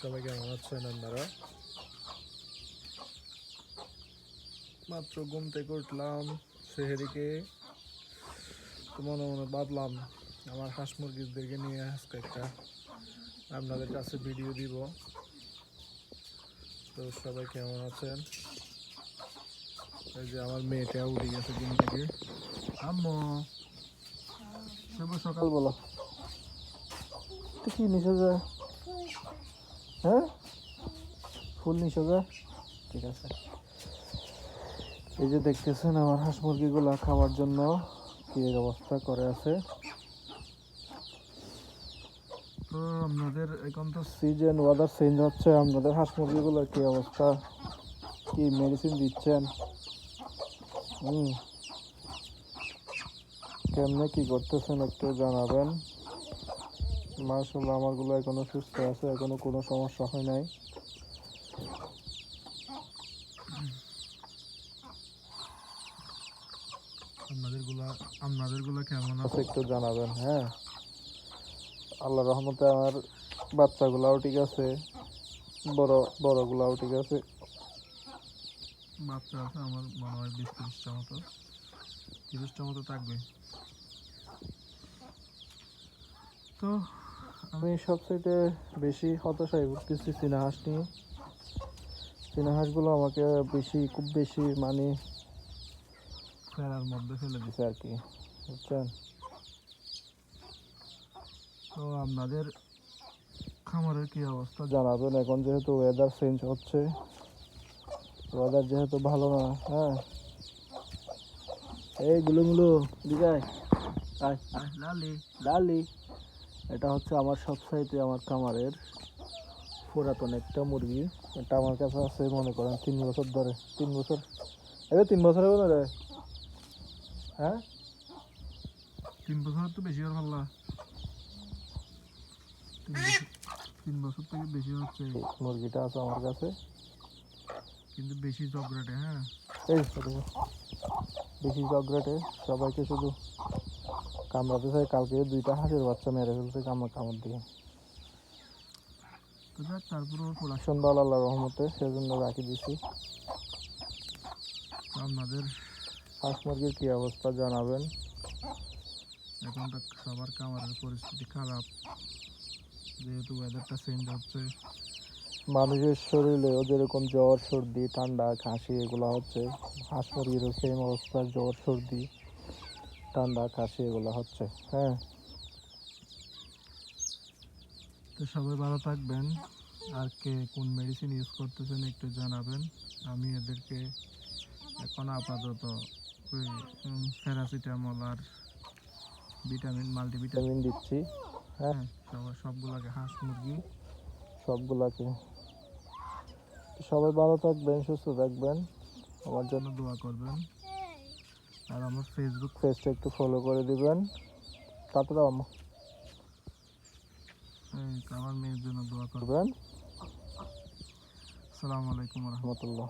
সবাই কেমন আছেন আপনারা মাত্র ঘুম থেকে উঠলাম, সেহেরিকে তো মনে মনে ভাবলাম, আমার হাঁস মুরগিদেরকে নিয়ে আজকে একটা আপনাদের কাছে ভিডিও দিব। তো সবাই কেমন আছেন? এই যে আমার মেয়েটা উঠে গেছে ঘুম থেকে। আম্মু শুভ সকাল। বলো কি নিশো যায় হ্যাঁ? ফুল নিশো যায় ঠিক আছে। এই যে দেখতেছেন আমার হাঁস মুরগিগুলো খাওয়ার জন্য কি অবস্থা করে আছে। তো আপনাদের এখন তো সিজন ওয়েদার চেঞ্জ হচ্ছে, আপনাদের হাঁস মুরগিগুলোর কি অবস্থা? কি মেডিসিন দিচ্ছেন? হুম। কেমনে কি করতেছেন একটু জানাবেন। মার্শাল্লাহ আমারগুলো এখনও সুস্থ আছে এখনও কোনো সমস্যা হয় নাই। আপনাদেরগুলা আপনাদেরগুলো কেমন আছে? একটু জানাবেন হ্যাঁ। আল্লাহ রহমতে আমার বাচ্চাগুলাও ঠিক আছে বড় বড়গুলাও ঠিক আছে। বাচ্চা আছে আমার মনে হয় বিশ তিরিশটা মতো। তিরিশটা মতো থাকবে। তো আমি সবচাইতে বেশি হতাশায় ভুগতেছি চীনা হাঁস নিয়ে। চীনা হাঁসগুলো আমাকে বেশি খুব বেশি মানে ফেরার মধ্যে ফেলে দিছে আর কি। বুঝছেন? তো আপনাদের খামারের কি অবস্থা? জানাবেন এখন যেহেতু ওয়েদার চেঞ্জ হচ্ছে। ওয়েদার যেহেতু ভালো না হ্যাঁ। এই দিগাই আয়। আয় লালি। লালি। এটা হচ্ছে আমার সবসাইতে আমার খামারের পুরাতন একটা মুরগি। এটা আমার কাছে আছে মনে করেন তিন বছর ধরে। তিন বছর? এবার তিন বছর হবে না রে? হ্যাঁ? তিন বছর তো বেশি আর পারলা তিন বছর থেকে বেশি হচ্ছে। মুরগিটা আছে আমার কাছে। কিন্তু বেশি চকলেটে হ্যাঁ? এই বেশি চকলেটে সবাইকে শুধু কামড়াতে চাই, কালকে দুইটা হাঁসের বাচ্চা মেরে ফেলছে কামড় কামড় দিয়ে। তারপরে প্রোডাকশন ভালো আল্লাহ রহমতে, সেজন্য রাখি দিছি। আপনাদের হাঁস মুরগির কী অবস্থা জানাবেন? এখন তো সবার খামারের পরিস্থিতি খারাপ। যেহেতু ওয়েদারটা চেঞ্জ হচ্ছে। মানুষের শরীরেও যেরকম জ্বর, সর্দি, ঠান্ডা, কাশি, এগুলো হচ্ছে। হাঁস মুরগিরও সেম অবস্থা, জ্বর, সর্দি। ঠান্ডা কাশি এগুলো হচ্ছে হ্যাঁ। তো সবাই ভালো থাকবেন। আর কে কোন মেডিসিন ইউজ করতেছেন একটু জানাবেন। আমি এদেরকে এখন আপাতত ওই প্যারাসিটামল আর ভিটামিন মাল্টিভিটামিন দিচ্ছি হ্যাঁ। সবাই সবগুলোকে হাঁস মুরগি। সবগুলোকে। সবাই ভালো থাকবেন সুস্থ থাকবেন। আমার জন্য দোয়া করবেন। আর আমার ফেসবুক পেজটা একটু ফলো করে দিবেন। তারপরে আমার আমার মেয়ের জন্য দোয়া করবেন। আসসালামু আলাইকুম রহমতুল্লাহ।